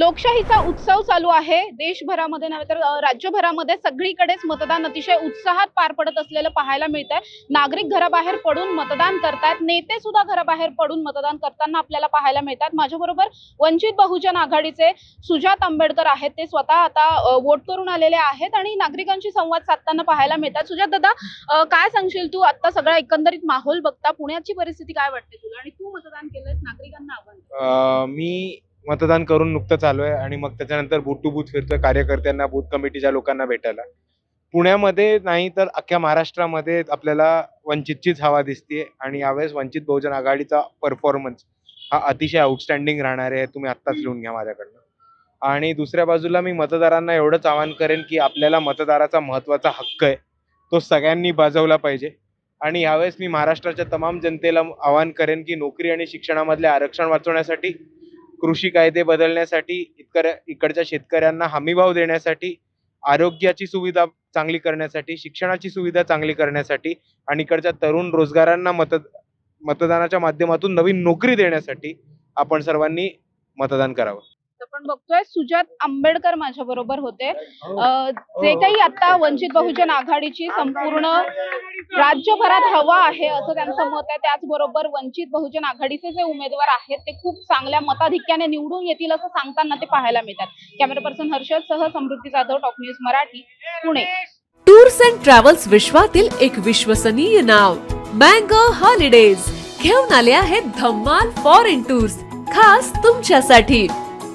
लोकशाहीचा उत्सव चालू आहे. देशभरामध्ये नव्हे तर राज्यभरामध्ये सगळीकडेच मतदान अतिशय उत्साहात पार पडत असलेलं पाहायला मिळत आहे नागरिक घराबाहेर पडून मतदान करतात नेते सुद्धा घराबाहेर पडून मतदान करताना आपल्याला पाहायला मिळतात. माझ्याबरोबर वंचित बहुजन आघाडीचे सुजात आंबेडकर आहेत. ते स्वतः आता वोट करून आलेले आहेत आणि नागरिकांशी संवाद साधताना पाहायला मिळतात. सुजात दादा काय सांगशील तू? आता सगळा एकंदरीत माहोल बघता पुण्याची परिस्थिती काय वाटते तुला? आणि तू मतदान केलंस नागरिकांना आव्हान मी मतदान करून नुकतंच आहे आणि मग त्याच्यानंतर बूथ टू बूथ फिरतोय कार्यकर्त्यांना बूथ कमिटीच्या लोकांना भेटायला. पुण्यामध्ये नाही तर अख्ख्या महाराष्ट्रामध्ये आपल्याला वंचितचीच हवा दिसते आणि यावेळेस वंचित बहुजन आघाडीचा परफॉर्मन्स हा अतिशय आउटस्टँडिंग राहणार आहे तुम्ही आत्ताच लिहून घ्या माझ्याकडनं. आणि दुसऱ्या बाजूला मी मतदारांना एवढंच आवाहन करेन की आपल्याला मतदाराचा महत्त्वाचा हक्क आहे तो सगळ्यांनी बजावला पाहिजे. आणि यावेळेस मी महाराष्ट्राच्या तमाम जनतेला आवाहन करेन की नोकरी आणि शिक्षणामधले आरक्षण वाचवण्यासाठी कृषी कायदे बदलण्यासाठी इतकर इकडच्या शेतकऱ्यांना हमीभाव देण्यासाठी आरोग्याची सुविधा चांगली करण्यासाठी शिक्षणाची सुविधा चांगली करण्यासाठी आणि इकडच्या तरुण रोजगारांना मत मतदानाच्या माध्यमातून नवीन नोकरी देण्यासाठी आपण सर्वांनी मतदान करावं. आपण बघतोय सुजात आंबेडकर माझ्या बरोबर होते. अ, जे काही आता वंचित बहुजन आघाडीची संपूर्ण राज्यभरात हवा आहे असं त्यांचं मत आहे त्याचबरोबर वंचित बहुजन आघाडीचे जे उमेदवार आहेत ते खूप चांगल्या मताधिक्याने निवडून येतील असं सांगताना ते पाहायला मिळतात. कॅमेरा पर्सन हर्षद सह Samruddhi Jadhav top news Marathi Pune. Tours and travels विश्वातील एक विश्वसनीय नाव मँगो हॉलिडेज. घेऊन आले आहेत धम्माल फॉरेन टूर्स खास तुमच्यासाठी.